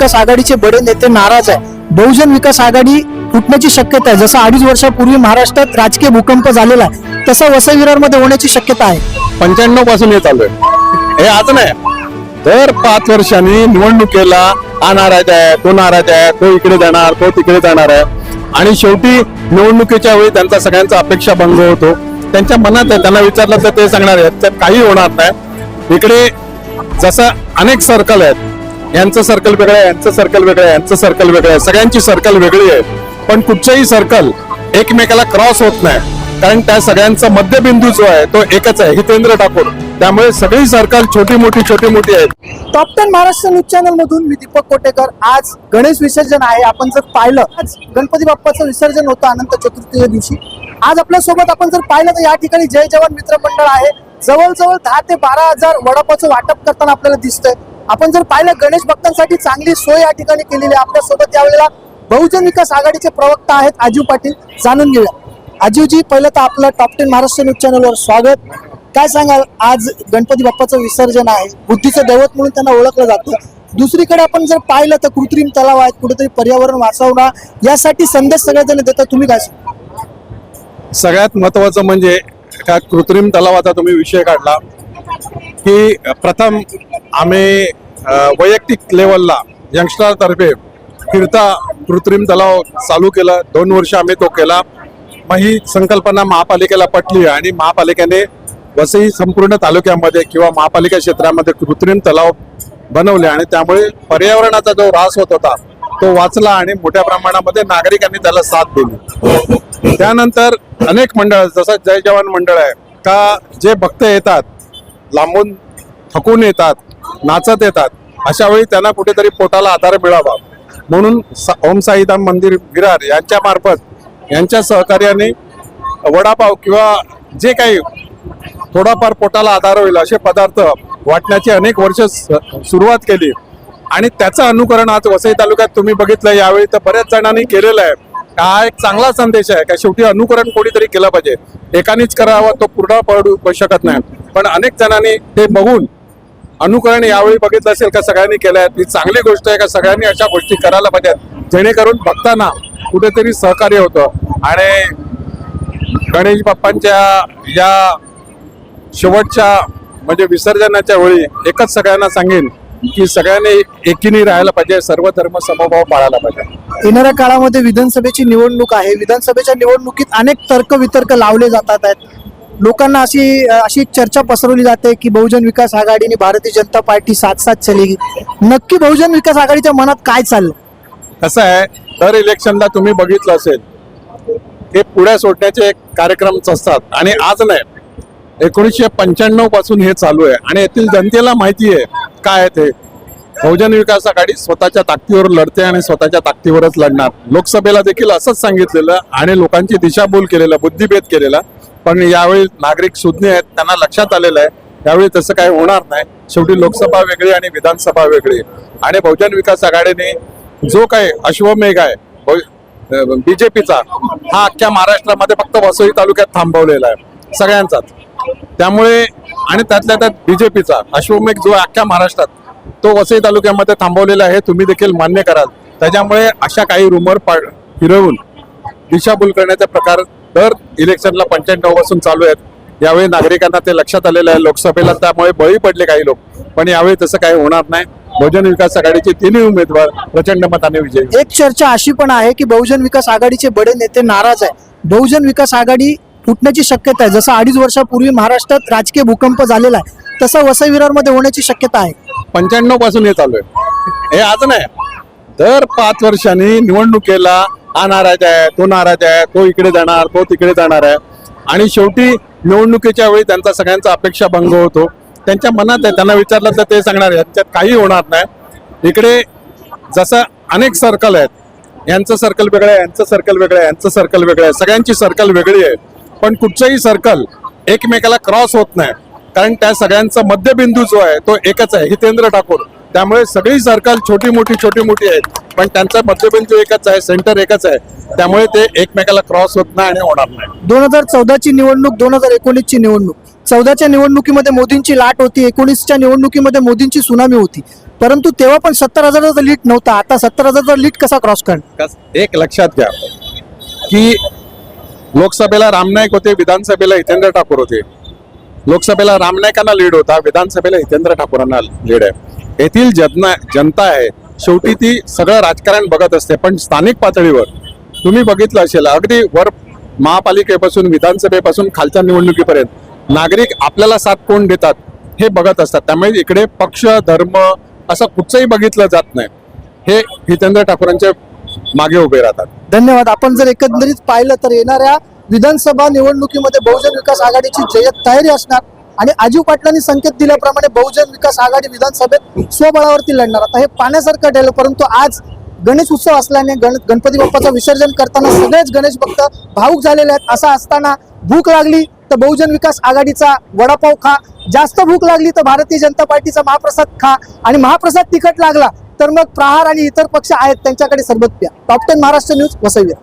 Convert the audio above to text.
विकास आघाडीचे बडे नेते नाराज आहे. बहुजन विकास आघाडी फुटण्याची शक्यता आहे. जसं अडीच वर्षापूर्वी महाराष्ट्रात राजकीय भूकंप झालेला आहे तसा वसई विरारमध्ये होण्याची शक्यता आहे. पंच्याण्णवपासून हे चालू आहे. हे आज नाही. दर पाच वर्षांनी निवडणुकीला हा नाराज आहे तो नाराज आहे तो इकडे जाणार तो तिकडे जाणार आहे. आणि शेवटी निवडणुकीच्या वेळी त्यांचा सगळ्यांचा अपेक्षा भंग होतो. त्यांच्या मनात आहे त्यांना विचारलं तर ते सांगणार आहेत तर काही होणार नाही. इकडे जसं अनेक सर्कल आहेत यांचं सर्कल वेगळं आहे यांचं सर्कल वेगळं आहे यांचं सर्कल वेगळं आहे. सगळ्यांची सर्कल वेगळी आहे. पण कुठचंही सर्कल एकमेकाला क्रॉस होत नाही. कारण त्या सगळ्यांचा मध्यबिंदू जो आहे तो एकच आहे. हितेंद्र ठाकूर. त्यामुळे सगळी सर्कल छोटी मोठी छोटी मोठी आहेत. Top ten Maharashtra news channel मधून मी दीपक कोटेकर. आज गणेश विसर्जन आहे. आपण जर पाहिलं आज गणपती बाप्पाचं विसर्जन होतं अनंत चतुर्थीच्या दिवशी. आज आपल्यासोबत आपण जर पाहिलं तर या ठिकाणी जय जवान मित्र मंडळ आहे. जवळजवळ दहा ते बारा हजार वडापाचं वाटप करताना आपल्याला दिसतंय. आपण जर पाहिलं गणेश भक्तांसाठी चांगली सोय या ठिकाणी केलेली आहे. आपल्यासोबत यावेळेला बहुजन विकास आघाडीचे प्रवक्ता आहेत आजीव पाटील. जाणून घेऊया. आजीवजी पहिलं तर आपलं टॉप टेन महाराष्ट्र न्यूज चॅनलवर स्वागत. काय सांगाल? आज गणपती बाप्पाचं विसर्जन आहे. बुद्धीचं दैवत म्हणून त्यांना ओळखलं जातं. दुसरीकडे आपण जर पाहिलं तर कृत्रिम तलाव आहेत कुठेतरी पर्यावरण वाचवणं. यासाठी संदेश सगळेजण देतात. तुम्ही काय सगळ्यात महत्वाचं म्हणजे त्या कृत्रिम तलावाचा तुम्ही विषय काढला की प्रथम आम्ही वैयक्तिक लेवलला यंगस्टरतर्फे फिरता कृत्रिम तलाव चालू केला. दोन वर्ष आम्ही तो केला. मग ही संकल्पना महापालिकेला पटली आणि महापालिकेने वसई संपूर्ण तालुक्यामध्ये किंवा महापालिका क्षेत्रामध्ये कृत्रिम तलाव बनवले आणि त्यामुळे पर्यावरणाचा जो ऱ्हास होत होता तो वाचला आणि मोठ्या प्रमाणामध्ये नागरिकांनी त्याला साथ दिली. त्यानंतर अनेक मंडळ जसं जय जवान मंडळ आहे का जे भक्त येतात लांबून थकून येतात नाचत येतात. अशा वेळी त्यांना कुठेतरी पोटाला आधार मिळावा. म्हणून सा- ओम साईधाम मंदिर विरार यांच्या मार्फत यांच्या सहकार्याने वडापाव किंवा जे काही थोडाफार पोटाला आधार होईल असे पदार्थ वाटण्याची अनेक वर्ष स- सुरुवात केली. आणि त्याचं अनुकरण आज वसई तालुक्यात तुम्ही बघितलं यावेळी तर बऱ्याच जणांनी केलेलं आहे. हा एक चांगला संदेश आहे का शेवटी अनुकरण कोणीतरी केलं पाहिजे. एकानेच करावा तो पूर्ण पडू शकत नाही. पण अनेक जणांनी ते बघून अनुकरण यावेळी बघितलं असेल का सगळ्यांनी केलं आहे ही चांगली गोष्ट आहे का सगळ्यांनी अशा गोष्टी करायला पाहिजेत? जेणेकरून भक्तांना कुठेतरी सहकार्य होतं. आणि गणेश बाप्पांच्या या शेवटच्या म्हणजे विसर्जनाच्या वेळी एकच सगळ्यांना सांगेन की सगळ्यांनी एकीने राहायला पाहिजे सर्व धर्म समभाव पाळायला पाहिजे. येणाऱ्या काळामध्ये विधानसभेची निवडणूक आहे. विधानसभेच्या निवडणुकीत अनेक तर्क वितर्क लावले जातात आहेत. लोकांना अशी अशी चर्चा पसरवली जाते की बहुजन विकास आघाडीने भारतीय जनता पार्टी साथ साथ चली. नक्की बहुजन विकास आघाडीच्या मनात काय चाललं? कसं आहे दर इलेक्शनला तुम्ही बघितलं असेल ते पुढे सोडण्याचे एक कार्यक्रम असतात. आणि आज नाही एकोणीसशे पंच्याण्णवपासून हे चालू आहे. आणि येथील जनतेला माहिती आहे काय ते. बहुजन विकास आघाडी स्वतःच्या ताकदीवर लढते आणि स्वतःच्या ताकदीवरच लढणार. लोकसभेला देखील असंच सांगितलेलं आणि लोकांची दिशाभूल केलेलं बुद्धिभेद केलेला. पण यावेळी नागरिक सुज्ञ आहेत त्यांना लक्षात आलेलं आहे. यावेळी तसं काही होणार नाही. शेवटी लोकसभा वेगळी आणि विधानसभा वेगळी. आणि बहुजन विकास आघाडीने जो काही अश्वमेघ आहे बीजेपीचा हा अख्ख्या महाराष्ट्रामध्ये फक्त वसई तालुक्यात थांबवलेला आहे. सगळ्यांचाच. त्यामुळे आणि त्यातल्या त्यात बीजेपीचा अश्वमेघ जो अख्ख्या महाराष्ट्रात तो वसई तालुक्यामध्ये थांबवलेला आहे. तुम्ही देखील मान्य कराल. त्याच्यामुळे अशा काही रुमर फिरवून दिशाभूल करण्याचा प्रकार दर इलेक्शनला पंच्याण्णवपासून चालू आहेत. यावेळी नागरिकांना ते लक्षात आलेलं आहे लोकसभेला त्यामुळे बळी पडले काही लोक. पण यावेळी तसं काही होणार नाही. बहुजन विकास आघाडीचे तिन्ही उमेदवार प्रचंड मताने विजयी एक चर्चा अशी पण आहे की बहुजन विकास आघाडीचे बडे नेते नाराज आहे बहुजन विकास आघाडी फुटण्याची शक्यता आहे. जसं अडीच वर्षापूर्वी महाराष्ट्रात राजकीय भूकंप झालेला आहे तसं वसई विरारमध्ये होण्याची शक्यता आहे. पंच्याण्णवपासून हे चालू आहे. हे आज नाही. दर पाच वर्षांनी निवडणुकीला हा नाराज आहे तो नाराज आहे तो इकडे जाणार तो तिकडे जाणार आहे. आणि शेवटी निवडणुकीच्या वेळी त्यांचा सगळ्यांचा अपेक्षा भंग होतो. त्यांच्या मनात आहे त्यांना विचारलं तर ते सांगणार यांच्यात काही होणार नाही. इकडे जसं अनेक सर्कल आहेत यांचं सर्कल वेगळं आहे यांचं सर्कल वेगळं आहे यांचं सर्कल वेगळं आहे सगळ्यांची सर्कल वेगळी आहे. पण कुठचंही सर्कल एकमेकाला क्रॉस होत नाही. कारण त्या सगळ्यांचा मध्यबिंदू जो आहे तो एकच आहे हितेंद्र ठाकूर. त्यामुळे सगळी सर्कल छोटी मोठी छोटी मोठी आहेत. पण त्यांचा मध्यबिंदू एकच आहे सेंटर एकच आहे. त्यामुळे ते एकमेकाला क्रॉस होत नाही आणि होणार नाही. दोन हजार चौदाची निवडणूक दोन हजार एकोणीसची निवडणूक. चौदाच्या निवडणुकीमध्ये मोदींची लाट होती एकोणीसच्या निवडणुकीमध्ये मोदींची सुनामी होती. परंतु तेव्हा पण सत्तर हजाराचा लीट नव्हता आता सत्तर हजाराचा लीट कसा क्रॉस करणार? एक लक्षात घ्या की लोकसभेला रामनाईक होते विधानसभेला हितेंद्र ठाकूर होते. लोकसभेला रामनायकांना लीड होता विधानसभेला हितेंद्र ठाकूरांना लीड आहे. येथील जनता जनता आहे शेवटी ती सगळं राजकारण बघत असते. पण स्थानिक पातळीवर तुम्ही बघितलं असेल अगदी वर महापालिकेपासून विधानसभेपासून खालच्या निवडणुकीपर्यंत नागरिक आपल्याला साथ कोण देतात हे बघत असतात. त्यामुळे इकडे पक्ष धर्म असं कुठचंही बघितलं जात नाही. हे हितेंद्र ठाकूरांच्या मागे उभे राहतात. धन्यवाद. आपण जर एकंदरीत पाहिलं तर येणाऱ्या विधानसभा निवडणुकीमध्ये बहुजन विकास आघाडीची जयत तयारी असणार. आणि अजीव पाटलांनी संकेत दिल्याप्रमाणे बहुजन विकास आघाडी विधानसभेत स्वबळावरती लढणार. आता हे पाण्यासारखं ठरलं परंतु आज गणेश उत्सव असल्याने गण गणपती बाप्पाचं विसर्जन करताना सगळेच गणेश भक्त भाऊक झालेले आहेत. असं असताना भूक लागली तर बहुजन विकास आघाडीचा वडापाव खा. जास्त भूक लागली तर भारतीय जनता पार्टीचा महाप्रसाद खा. आणि महाप्रसाद तिखट लागला तर मग प्रहार आणि इतर पक्ष आहेत त्यांच्याकडे सरबत प्या. Top ten Maharashtra news वसव्या